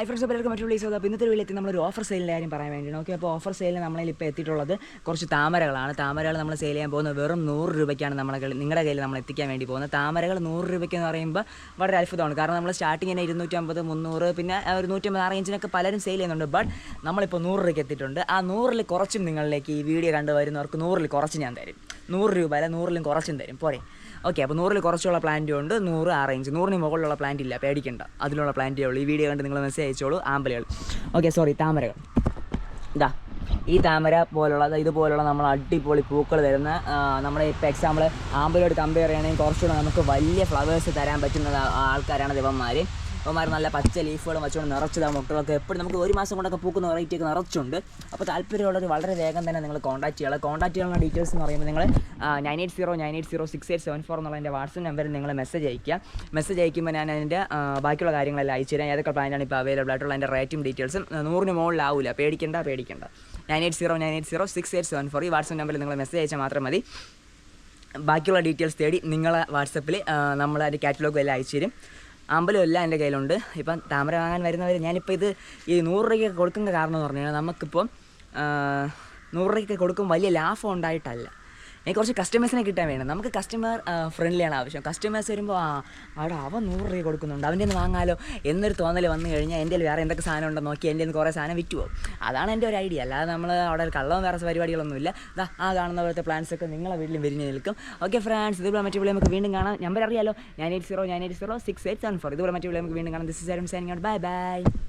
Hi friends പലർക്കും മറ്റു place അപ്പോൾ ഇന്നത്തെ എത്തി നമ്മളൊരു ഓഫർ സെയിലിന്റെ കാര്യം പറയാൻ വേണ്ടി ഓക്കെ അപ്പോൾ ഓഫർ സെയിലിൽ നമ്മളിൽ ഇപ്പോൾ എത്തിയിട്ടുള്ളത് കുറച്ച് താമരകളാണ്. താമരകൾ നമ്മൾ സെയിൽ ചെയ്യാൻ പോകുന്നത് വെറും നൂറ് രൂപയ്ക്കാണ് നമ്മളെ നിങ്ങളുടെ കയ്യിൽ നമ്മൾ എത്തിക്കാൻ വേണ്ടി പോകുന്നത്. താമരകൾ നൂറ് രൂപയ്ക്ക് എന്ന് പറയുമ്പോൾ വളരെ അത്ഭുതമാണ്. കാരണം നമ്മൾ സ്റ്റാർട്ടിങ് തന്നെ ഇരുന്നൂറ്റമ്പത് മുന്നൂറ് പിന്നെ ഒരു നൂറ്റമ്പത് ആ റേഞ്ചിനൊക്കെ പലരും സെയിൽ ചെയ്യുന്നുണ്ട്. ബട്ട് നമ്മളിപ്പോൾ നൂറ് രൂപയ്ക്ക് എത്തിയിട്ടുണ്ട്. ആ നൂറിൽ കുറച്ചും നിങ്ങളിലേക്ക് ഈ വീഡിയോ കണ്ടു വരുന്നവർക്ക് നൂറിൽ കുറച്ച് ഞാൻ തരും. നൂറ് രൂപ അല്ല നൂറിലും കുറച്ചും തരും. പോരെ. ഓക്കെ അപ്പോൾ നൂറിൽ കുറച്ചുള്ള പ്ലാന്റ് ഉണ്ട് നൂറ് ആ റേഞ്ച് നൂറിന് മുകളിലുള്ള പ്ലാന്റ് ഇല്ല പേടിക്കണ്ട. അതിലുള്ള പ്ലാന്റേ ഉള്ളൂ. ഈ വീഡിയോ കണ്ട് നിങ്ങൾ മെസ്സേജ് അയച്ചോളൂ ആമ്പലുകൾ. Okay sorry താമരകൾ. ഇതാ ഈ താമര പോലുള്ള ഇതുപോലുള്ള നമ്മൾ അടിപൊളി പൂക്കൾ തരുന്ന നമ്മുടെ ഇപ്പോൾ എക്സാമ്പിൾ ആമ്പലോട് കമ്പയർ ചെയ്യണമെങ്കിൽ കുറച്ചുകൂടെ നമുക്ക് വലിയ ഫ്ലവേഴ്സ് തരാൻ പറ്റുന്ന ആൾക്കാരാണ് ദിവന്മാർ ഇവന്മാർ നല്ല പച്ച ലീഫുകളും വെച്ചുകൊണ്ട് നിറച്ചതാണ് മുട്ടകളൊക്കെ. എപ്പോഴും നമുക്ക് ഒരു മാസം കൊണ്ടൊക്കെ പൂക്കുന്ന വെറൈറ്റി ഒക്കെ നിറച്ചുണ്ട്. അപ്പോൾ താല്പര്യമുള്ളവർ വളരെ വേഗം തന്നെ നിങ്ങൾ കോൺടാക്ട് ചെയ്യുക കോൺടാക്ട് ചെയ്യാനുള്ള ഡീറ്റെയിൽസ് എന്ന് പറയുമ്പോൾ നിങ്ങൾ nine eight zero nine eight zero six eight seven four എന്നുള്ള എന്റെ വാട്സപ്പ് നമ്പറിൽ നിങ്ങൾ മെസ്സേജ് അയക്കുക മെസ്സേജ് അയക്കുമ്പോൾ ഞാൻ അതിന്റെ ബാക്കിയുള്ള കാര്യങ്ങളെല്ലാം അയച്ചു തരാം. ഏതൊക്കെ പ്ലാനാണ് ഇപ്പോൾ അവൈലബിൾ ആയിട്ടുള്ള അതിന്റെ റേറ്റും ഡീറ്റെയിൽസും നൂറിന് മുകളിലാവില്ല പേടിക്കണ്ട പേടിക്കണ്ട. Nine eight zero nine eight zero six eight seven four ഈ വാട്സപ്പ് നമ്പറിൽ നിങ്ങൾ മെസ്സേജ് അയച്ചാൽ മാത്രം മതി. ബാക്കിയുള്ള ഡീറ്റെയിൽസ് തേടി നിങ്ങളെ വാട്സപ്പിൽ അതിന്റെ കാറ്റലോഗ് എല്ലാം അയച്ചു തരും. അമ്പലം എല്ലാം എന്റെ കയ്യിലുണ്ട്. ഇപ്പം താമര വാങ്ങാൻ വരുന്നവർ ഞാനിപ്പോൾ ഇത് ഈ നൂറ് രൂപയ്ക്ക് കൊടുക്കുന്ന കാരണം എന്ന് പറഞ്ഞു കഴിഞ്ഞാൽ നമുക്കിപ്പം നൂറ് രൂപയ്ക്ക് കൊടുക്കും വലിയ ലാഭം ഉണ്ടായിട്ടല്ല. എനിക്ക് കുറച്ച് കസ്റ്റമേഴ്സിനെ കിട്ടാൻ വേണം. നമുക്ക് കസ്റ്റമർ ഫ്രണ്ട്ലിയാണ് ആവശ്യം. കസ്റ്റമേഴ്സ് വരുമ്പോൾ ആ അവിടെ അവൻ നൂറ് രൂപ കൊടുക്കുന്നുണ്ട്. അവന്റെ നിന്ന് വാങ്ങാലോ. എന്നൊരു തോന്നൽ വന്നു കഴിഞ്ഞാൽ എന്റെ വേറെ എന്തൊക്കെ സാധനം ഉണ്ടോ നോക്കി എന്റെ നിന്ന് കുറേ സാധനം വിറ്റ് പോകും. അതാണ് എന്റെ ഒരു ഐഡിയ അല്ലാതെ നമ്മൾ അവിടെ കള്ളവും വേറെ പരിപാടികളൊന്നുമില്ല. ഇതാ ആ കാണുന്ന പോലത്തെ പ്ലാൻസ് ഒക്കെ നിങ്ങളെ വീട്ടിലും വിരിഞ്ഞ് നിൽക്കും. ഓക്കെ ഫ്രണ്ട്സ് ഇതുപോലെ മറ്റു വിളി നമുക്ക് വീണ്ടും കാണാം. നമ്പർ അറിയാലോ? Nine eight zero nine eight zero six eight seven four ഇതുപോലെ മറ്റു വിളി നമുക്ക് വീണ്ടും കാണാം. This is signing out bye bye